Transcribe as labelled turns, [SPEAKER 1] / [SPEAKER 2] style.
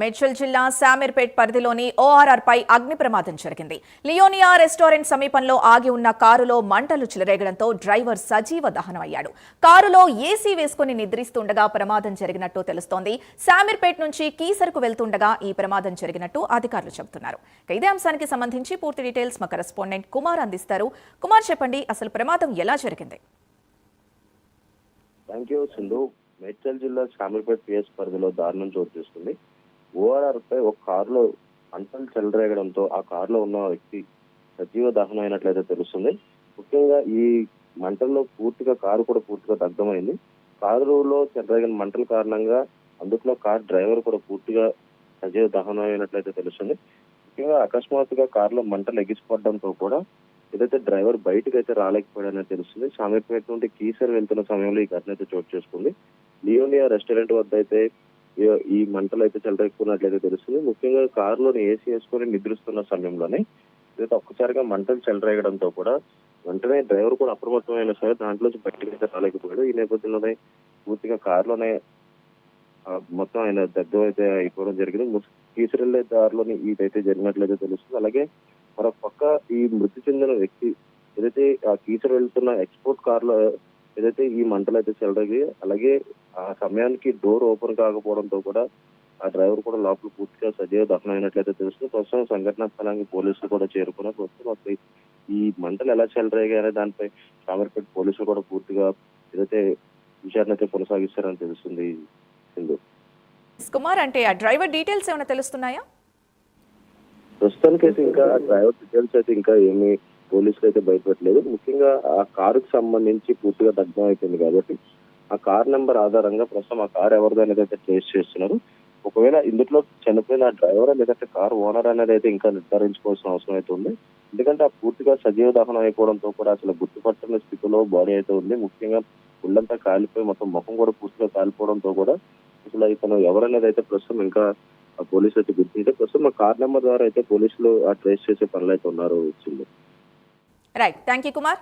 [SPEAKER 1] మేడ్చల్ జిల్లా శామీర్పేట్ పరిధిలోని ఓఆర్ఆర్ పై అగ్ని ప్రమాదం జరిగింది. లియోనియా రెస్టారెంట్ సమీపంలో ఆగి ఉన్న కారులో మంటలు చెలరేగడంతో డ్రైవర్ సజీవ దహనమయ్యాడు. కారులో ఏసీ వేసుకుని నిద్రిస్తుండగా ప్రమాదం జరిగినట్టు తెలుస్తోంది. శామీర్పేట్ నుంచి కీసరకు వెళ్తుండగా ఈ ప్రమాదం జరిగినట్టు అధికారులు చెబుతున్నారు. ఇదే అంశానికి సంబంధించి పూర్తి డీటెయిల్స్ మా కరెస్పాండెంట్ కుమార్ అందిస్తారు. కుమార్ చెప్పండి అసలు ప్రమాదం ఎలా జరిగింది?
[SPEAKER 2] Thank you Sindhu. మేడ్చల్ జిల్లా శామీర్పేట్ పిఎస్ పరిధిలో దారుణం చోటు చేసుకుంది. ఓఆర్ఆర్ పై ఒక కారులో మంటలు చెలరేగడంతో ఆ కారులో ఉన్న వ్యక్తి సజీవ దహనం అయినట్లయితే తెలుస్తుంది. ముఖ్యంగా ఈ మంటల్లో పూర్తిగా కారు కూడా పూర్తిగా దగ్ధమైంది. కారులో చెలరేగిన మంటల కారణంగా అందుట్లో కార్ డ్రైవర్ కూడా పూర్తిగా సజీవ దహనం అయినట్లయితే తెలుస్తుంది. ముఖ్యంగా అకస్మాత్తుగా కారులో మంటలు ఎగిసిపడడంతో కూడా ఏదైతే డ్రైవర్ బయటకు అయితే రాలేకపోయాడని తెలుస్తుంది. షామీర్పేట నుండి కీసర్ వెళ్తున్న సమయంలో ఈ ఘటన అయితే చోటు చేసుకుంది. లియోనియా రెస్టారెంట్ వద్ద అయితే ఈ- మంటలు అయితే చెలరెక్కున్నట్లయితే తెలుస్తుంది. ముఖ్యంగా కారులోని ఏసీ వేసుకొని నిద్రిస్తున్న సమయంలోనే ఏదైతే ఒక్కసారిగా మంటలు చెలరేగడంతో కూడా వెంటనే డ్రైవర్ కూడా అప్రమత్తమైన సరే దాంట్లోంచి బయటకు అయితే రాలేకపోయాడు. ఈ నేపథ్యంలోనే పూర్తిగా కారులోనే మొత్తం ఆయన దగ్గర అయితే అయిపోవడం జరిగింది. తీసుకెళ్ళే దారిలోని ఇదైతే జరిగినట్లయితే తెలుస్తుంది. అలాగే మరొక పక్క ఈ మృతి చెందిన వ్యక్తి ఏదైతే ఆ కీచర్ వెళ్తున్న ఎక్స్పోర్ట్ కార్లో ఏదైతే ఈ మంటలు అయితే చెలరగి అలాగే ఆ సమయానికి డోర్ ఓపెన్ కాకపోవడంతో కూడా ఆ డ్రైవర్ కూడా లోపల పూర్తిగా సజీవ దహనం అయినట్లయితే తెలుస్తుంది. ప్రస్తుతం సంఘటనా స్థలానికి పోలీసులు కూడా చేరుకున్నారు. ప్రస్తుతం ఈ మంటలు ఎలా చెలరేగాయి అనే దానిపై కామర్పేట పోలీసులు కూడా పూర్తిగా ఏదైతే విచారణ అయితే కొనసాగిస్తారని తెలుస్తుంది సింధు.
[SPEAKER 1] కుమార్ అంటే ఆ డ్రైవర్ డీటెయిల్స్ ఏమైనా తెలుస్తున్నాయా?
[SPEAKER 2] ప్రస్తుతానికి అయితే ఇంకా డ్రైవర్ డీటెయిల్స్ అయితే ఇంకా ఏమీ పోలీసులు అయితే భయపడలేదు. ముఖ్యంగా ఆ కారుకు సంబంధించి పూర్తిగా దగ్ధం అయిపోయింది కాబట్టి ఆ కార్ నెంబర్ ఆధారంగా ప్రస్తుతం ఆ కార్ ఎవరిదనేది అయితే ట్రేస్ చేస్తున్నారు. ఒకవేళ ఇందులో చనిపోయిన ఆ డ్రైవర్ లేదంటే కార్ ఓనర్ అనేది అయితే ఇంకా నిర్ధారించుకోవాల్సిన అవసరం అయితే ఉంది. ఎందుకంటే ఆ పూర్తిగా సజీవ దహనం అయిపోవడంతో కూడా అసలు గుర్తుపట్టని స్థితిలో బాడీ అయితే ఉంది. ముఖ్యంగా ఒళ్ళంతా కాలిపోయి మొత్తం ముఖం కూడా పూర్తిగా కాలిపోవడంతో కూడా అసలు ఇతను ఎవరనేది అయితే ప్రస్తుతం ఇంకా ఆ పోలీసులు అయితే గుర్తింటే ప్రస్తుతం ఆ కార్ నెంబర్ ద్వారా అయితే పోలీసులు ఆ ట్రేస్ చేసే పనులు అయితే ఉన్నారు. వచ్చింది
[SPEAKER 1] రైట్ థ్యాంక్ యూ కుమార్